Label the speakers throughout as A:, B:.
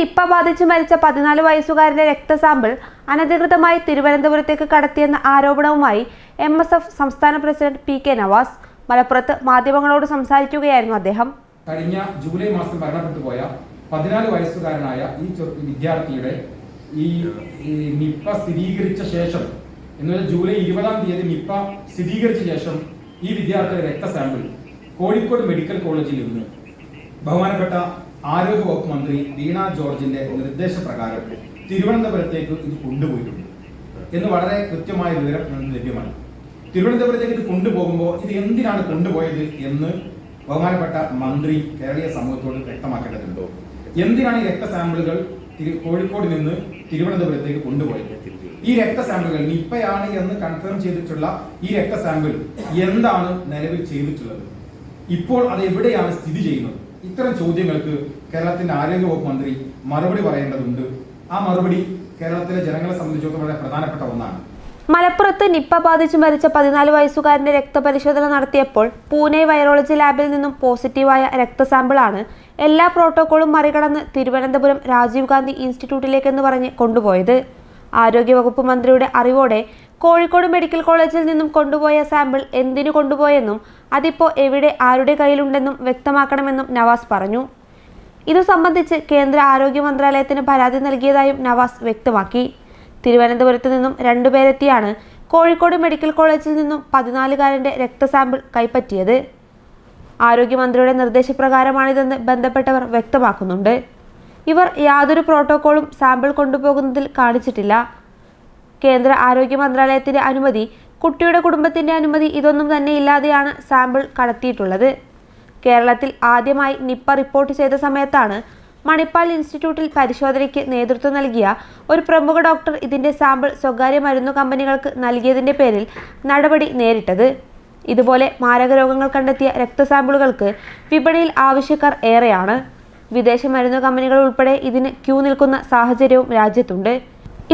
A: Nipah ബാധിച്ച് മരിച്ച പതിനാല് വയസ്സുകാരന്റെ രക്തസാമ്പിൾ അനധികൃതമായി തിരുവനന്തപുരത്തേക്ക് കടത്തിയെന്ന ആരോപണവുമായി എം എസ് എഫ് സംസ്ഥാന പ്രസിഡന്റ് പി കെ നവാസ് മലപ്പുറത്ത് മാധ്യമങ്ങളോട് സംസാരിക്കുകയായിരുന്നു അദ്ദേഹം
B: കഴിഞ്ഞ ജൂലൈ മാസം മരണപ്പെട്ടു പോയ പതിനാല് വയസ്സുകാരനായ ഈ വിദ്യാർത്ഥിയുടെ ഈ നിപ്പ സ്ഥിരീകരിച്ച ശേഷം എന്നുവെച്ചാൽ ജൂലൈ ഇരുപതാം തീയതി നിപ്പ സ്ഥിരീകരിച്ച ശേഷം ഈ വിദ്യാർത്ഥിയുടെ രക്തസാമ്പിൾ കോഴിക്കോട് മെഡിക്കൽ കോളേജിൽ നിന്ന് ബഹുമാനപ്പെട്ട ആരോഗ്യവകുപ്പ് മന്ത്രി വീണ ജോർജിന്റെ നിർദ്ദേശപ്രകാരം തിരുവനന്തപുരത്തേക്ക് ഇത് കൊണ്ടുപോയിട്ടുണ്ട് എന്ന് വളരെ കൃത്യമായ വിവരം ലഭ്യമാണ് തിരുവനന്തപുരത്തേക്ക് ഇത് കൊണ്ടുപോകുമ്പോൾ ഇത് എന്തിനാണ് കൊണ്ടുപോയത് എന്ന് ബഹുമാനപ്പെട്ട മന്ത്രി കേരളീയ സമൂഹത്തോട് വ്യക്തമാക്കേണ്ടതുണ്ടോ എന്തിനാണ് ഈ രക്തസാമ്പിളുകൾ കോഴിക്കോട് നിന്ന് തിരുവനന്തപുരത്തേക്ക് കൊണ്ടുപോയത് ഈ രക്തസാമ്പിളുകൾ നിപ്പയാണ് എന്ന് കൺഫേം ചെയ്തിട്ടുള്ള ഈ രക്തസാമ്പിൾ എന്താണ് നിലവിൽ ചെയ്തിട്ടുള്ളത് ഇപ്പോൾ അത് എവിടെയാണ് സ്ഥിതി ചെയ്യുന്നത് ഇത്തരം ചോദ്യങ്ങൾക്ക് കേരളത്തിന്റെ ആരോഗ്യ വകുപ്പ് മന്ത്രി മറുപടി പറയേണ്ടതുണ്ട് ആ മറുപടി കേരളത്തിലെ ജനങ്ങളെ സംബന്ധിച്ചിടത്തോളം വളരെ പ്രധാനപ്പെട്ട ഒന്നാണ്
A: മലപ്പുറത്ത് നിപ്പ ബാധിച്ച് മരിച്ച പതിനാല് വയസ്സുകാരന്റെ രക്തപരിശോധന നടത്തിയപ്പോൾ പൂനെ വൈറോളജി ലാബിൽ നിന്നും പോസിറ്റീവായ രക്തസാമ്പിളാണ് എല്ലാ പ്രോട്ടോക്കോളും മറികടന്ന് തിരുവനന്തപുരം രാജീവ് ഗാന്ധി ഇൻസ്റ്റിറ്റ്യൂട്ടിലേക്കെന്ന് പറഞ്ഞ് കൊണ്ടുപോയത് ആരോഗ്യവകുപ്പ് മന്ത്രിയുടെ അറിവോടെ കോഴിക്കോട് മെഡിക്കൽ കോളേജിൽ നിന്നും കൊണ്ടുപോയ സാമ്പിൾ എന്തിനു കൊണ്ടുപോയെന്നും അതിപ്പോൾ എവിടെ ആരുടെ കയ്യിലുണ്ടെന്നും വ്യക്തമാക്കണമെന്നും നവാസ് പറഞ്ഞു ഇതു സംബന്ധിച്ച് കേന്ദ്ര ആരോഗ്യ മന്ത്രാലയത്തിന് പരാതി നൽകിയതായും നവാസ് വ്യക്തമാക്കി തിരുവനന്തപുരത്ത് നിന്നും രണ്ടുപേരെത്തിയാണ് കോഴിക്കോട് മെഡിക്കൽ കോളേജിൽ നിന്നും പതിനാലുകാരൻ്റെ രക്തസാമ്പിൾ കൈപ്പറ്റിയത് ആരോഗ്യമന്ത്രിയുടെ നിർദ്ദേശപ്രകാരമാണിതെന്ന് ബന്ധപ്പെട്ടവർ വ്യക്തമാക്കുന്നുണ്ട് ഇവർ യാതൊരു പ്രോട്ടോക്കോളും സാമ്പിൾ കൊണ്ടുപോകുന്നതിൽ കാണിച്ചിട്ടില്ല കേന്ദ്ര ആരോഗ്യ മന്ത്രാലയത്തിന്റെ അനുമതി കുട്ടിയുടെ കുടുംബത്തിന്റെ അനുമതി ഇതൊന്നും തന്നെ ഇല്ലാതെയാണ് സാമ്പിൾ കടത്തിയിട്ടുള്ളത് കേരളത്തിൽ ആദ്യമായി നിപ്പ റിപ്പോർട്ട് ചെയ്ത സമയത്താണ് മണിപ്പാൽ ഇൻസ്റ്റിറ്റ്യൂട്ടിൽ പരിശോധനയ്ക്ക് നേതൃത്വം നൽകിയ ഒരു പ്രമുഖ ഡോക്ടർ ഇതിന്റെ സാമ്പിൾ സ്വകാര്യ മരുന്നു കമ്പനികൾക്ക് നൽകിയതിന്റെ പേരിൽ നടപടി നേരിട്ടത് ഇതുപോലെ മാരക രോഗങ്ങൾ കണ്ടെത്തിയ രക്തസാമ്പിളുകൾക്ക് വിപണിയിൽ ആവശ്യക്കാർ ഏറെയാണ് വിദേശ മരുന്നു കമ്പനികൾ ഉൾപ്പെടെ ഇതിന് ക്യൂ നിൽക്കുന്ന സാഹചര്യവും രാജ്യത്തുണ്ട്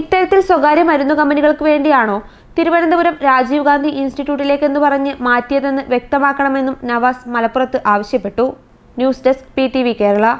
A: ഇത്തരത്തിൽ സ്വകാര്യ മരുന്നു കമ്പനികൾക്ക് വേണ്ടിയാണോ തിരുവനന്തപുരം രാജീവ് ഗാന്ധി ഇൻസ്റ്റിറ്റ്യൂട്ടിലേക്ക് എന്ന് പറഞ്ഞ് മാറ്റിയതെന്ന് വ്യക്തമാക്കണമെന്നും നവാസ് മലപ്പുറത്ത് ആവശ്യപ്പെട്ടു ന്യൂസ് ഡെസ്ക് പി കേരള